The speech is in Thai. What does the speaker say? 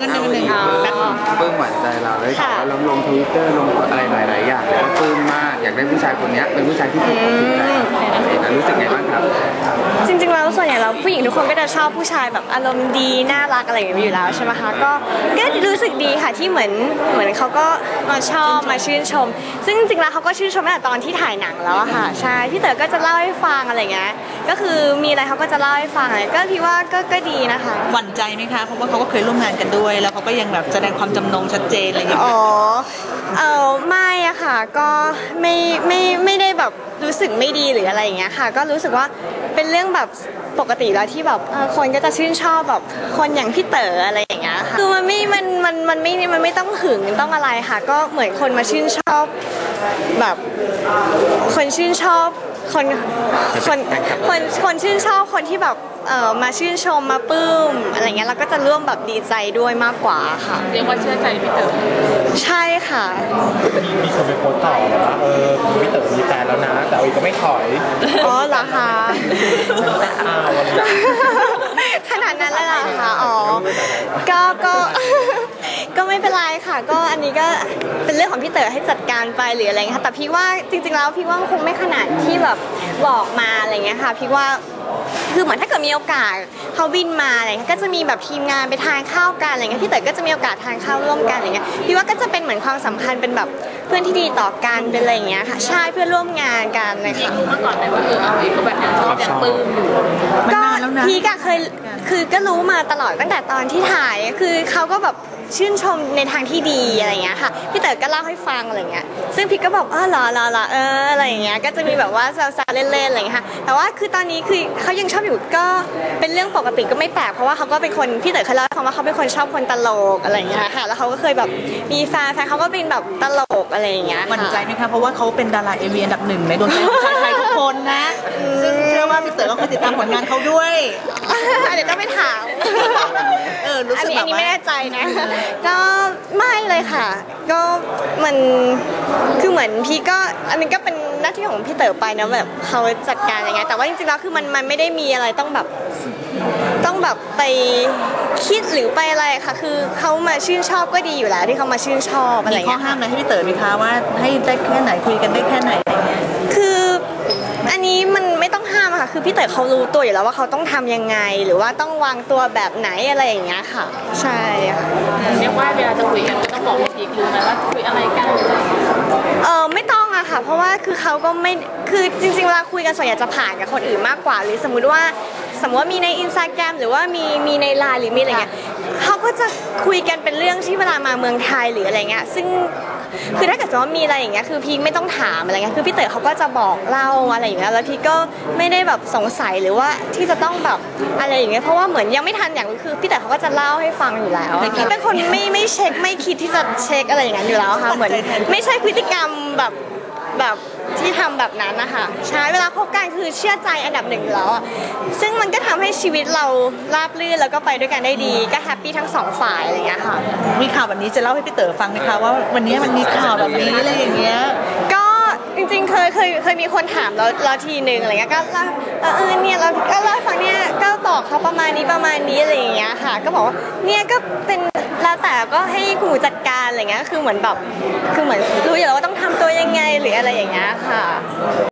นิดนึงนิดนึงแป๊บนึงปลื้มหวานใจเราเลยข่าวว่าลงลงทวิตเตอร์ลงอะไรหลายๆอย่างแล้วก็ปลื้มมากอยากได้ผู้ชายคนเนี้ยเป็นผู้ชายที่ถูกอกถูกใจเราเห็นแล้วรู้สึกไงบ้างครับ จริงๆแล้วส่วนใหญ่เราผู้หญิงทุกคนก็จะชอบผู้ชายแบบอารมณ์ดีน่ารักอะไรอย่างเงี้ยอยู่แล้วใช่ไหมคะก็ก็รู้สึกดีค่ะที่เหมือนเหมือนเขาก็มาชอบมาชื่นชม ซึ่งจริงๆแล้วเขาก็ชื่นชมตั้งแต่ตอนที่ถ่ายหนังแล้วอะค่ะใช่พี่เต๋อก็จะเล่าให้ฟังอะไรเงี้ยก็คือมีอะไรเขาก็จะเล่าให้ฟังอะไรก็พี่ว่าก็ก็ดีนะคะหวั่นใจไหมคะเพราะว่าเขาก็เคยร่วมงานกันด้วย แล้วเขาก็ยังแบบแสดงความจำนงชัดเจนอะไรอย่างเงี้ยอ๋อเออไม่อะค่ะก็ไม่ไม่ไม่ได้ แบบรู้สึกไม่ดีหรืออะไรอย่างเงี้ยค่ะ ก็รู้สึกว่าเป็นเรื่องแบบปกติแล้วที่แบบเออคนก็จะชื่นชอบแบบคนอย่างพี่เต๋ออะไรอย่างเงี้ยค่ะคือมันไม่มันมันมันไม่มันไม่ต้องหึงต้องอะไรค่ะ ก็เหมือนคนมาชื่นชอบแบบ คนชื่นชอบคนคนคนคนชื่นชอบคนที่แบบเออมาชื่นชมมาปลื้มอะไรเงี้ยเราก็จะร่วมแบบดีใจด้วยมากกว่าค่ะ เรียกว่าเชื่อใจพี่เต๋อใช่ค่ะมีคนไปโพสต์ต่อแบบว่าเออพี่เต๋อ มีแฟนแล้วนะแต่อีกก็ไม่ถอยอ๋อเหรอคะอ้าวอะไรอย่างเงี้ยขนาดนั้นเลยเหรอคะอ๋อ ก็ก็ก็ไม่เป็นไรค่ะ ก็อันนี้ก็เป็นเรื่องของพี่เต๋อให้จัดการไปหรืออะไรเงี้ยค่ะแต่พี่ว่าจริงๆแล้วพี่ว่าคงไม่ขนาดที่แบบบอกมาอะไรเงี้ยค่ะ พี่ว่า คือเหมือนถ้าเกิดมีโอกาสเขาบินมาอะไรเงี้ยก็จะมีแบบทีมงานไปทานข้าวกันอะไรเงี้ยพี่เต๋อก็จะมีโอกาสทานข้าวร่วมกันอะไรเงี้ยพี่ว่าก็จะเป็นเหมือนความสัมพันธ์เป็นแบบเพื่อนที่ดีต่อกันเป็นอะไรอย่างเงี้ยค่ะใช่เพื่อนร่วมงานกันเลยค่ะเมื่อก่อนไหนว่าเออเอาเองก็แบบยังชอบยังปลื้มอยู่มันก็นานแล้วนะพีกอะเคยคือก็รู้มาตลอดตั้งแต่ตอนที่ถ่ายคือเขาก็แบบ ชื่นชมในทางที่ดีอะไรเงี้ยค่ะพี่เต๋อก็เล่าให้ฟังอะไรเงี้ยซึ่งพี่ก็บอกอ๋อเหรอเหรอเหรอเอออะไรเงี้ยก็จะมีแบบว่าแซวๆเล่นๆอะไรเงี้ยค่ะแต่ว่าคือตอนนี้คือเขายังชอบอยู่ก็เป็นเรื่องปกติก็ไม่แปลกเพราะว่าเขาก็เป็นคนพี่เต๋อเคยเล่าให้ฟังว่าเขาเป็นคนชอบคนตลกอะไรเงี้ยค่ะแล้วเขาก็เคยแบบมีแฟนแฟนเขาก็เป็นแบบตลกอะไรเงี้ยหวั่นใจไหมคะเพราะว่าเขาเป็นดาราเอวีอันดับหนึ่งในดวงใจของชาวไทย คนนะ ซึ่งเชื่อว่าพี่เต๋อก็เคยติดตามผลงานเขาด้วย เดี๋ยวต้องไปถามเออรู้อันสึกนี้แบอันบนี้ว่า ไม่แน่ใจนะ ก็ไม่เลยค่ะ ก็มันคือเหมือนพี่ก็อันนี้ก็เป็นหน้าที่ของพี่เต๋อไปนะแบบเขาจัดการยังไง แต่ว่าจริงๆแล้วคือมันมันไม่ได้มีอะไรต้องแบบต้องแบบไปคิดหรือไปอะไรค่ะ คือเขามาชื่นชอบก็ดีอยู่แล้วที่เขามาชื่นชอบอะไรอมีย่างข้อเงี้ยห้ามอะไรให้พี่เต๋อไหมคะว่าให้ได้แค่ไหนคุยกันได้แค่ไหนอะไรเงี้ย คืออันนี้มันไม่ต้องห้ามอะ ค่ะคือพี่เต๋อเขารู้ตัวอยู่แล้วว่าเขาต้องทำยังไง หรือว่าต้องวางตัวแบบไหนอะไรอย่างเงี้ยค่ะ ใช่ค่ะเรียกว่าเวลาจะคุยกันก็ต้องบอกพี่พีครู้ไหมว่าคุยอะไรกันเออไม่ต้องอะค่ะ เพราะว่าคือเขาก็ไม่คือจริงๆเวลาคุยกันส่วนใหญ่จะผ่านกับคนอื่นมากกว่า หรือสมมุติว่าสมมติว่ามีในอินสตาแกรมหรือว่ามีมีในไลน์หรือมีอะไรเงี้ยเขาก็จะคุยกันเป็นเรื่องที่เวลามาเมืองไทยหรืออะไรเงี้ยซึ่ง คือถ้าเกิดสมมติว่ามีอะไรอย่างเงี้ยคือพีคไม่ต้องถามอะไรเงี้ยคือพี่เต๋อเขาก็จะบอกเล่าอะไรอย่างเงี้ยแล้วพีคก็ไม่ได้แบบสงสัยหรือว่าที่จะต้องแบบอะไรอย่างเงี้ยเพราะว่าเหมือนยังไม่ทันอย่างคือพี่เต๋อเขาก็จะเล่าให้ฟังอยู่แล้วอะพีคเป็นคนไม่ไม่เช็คไม่คิดที่จะเช็คอะไรอย่างเงี้ยอยู่แล้วค่ะเหมือนไม่ใช่พฤติกรรมแบบแบบ ที่ทำแบบนั้นนะคะใช้เวลาคบกันคือเชื่อใจอันดับหนึ่งอยู่แล้วอะซึ่งมันก็ทำให้ชีวิตเราราบรื่นแล้วก็ไปด้วยกันได้ดีก็แฮปปี้ทั้งสองฝ่ายอะไรอย่างเงี้ยค่ะมีข่าวแบบนี้จะเล่าให้พี่เต๋อฟังไหมคะว่าวันนี้มันมีข่าวแบบนี้อะไรอย่างเงี้ยก็จริงๆเคยเคยเคยมีคนถามเราเราทีนึงอะไรเงี้ยก็เล่าเออเออเนี่ยเราก็เล่าให้ฟังเนี่ยก็บอกเขาประมาณนี้ประมาณนี้อะไรอย่างเงี้ยค่ะ ก็บอกว่าเนี่ยก็เป็นแล้วแต่ ก็ให้คุณหมูจัดการอะไรเงี้ยคือเหมือนแบบคือเหมือนรู้อยู่แล้วว่าต้องทำตัวยังไงหรืออะไรอย่างเงี้ยค่ะ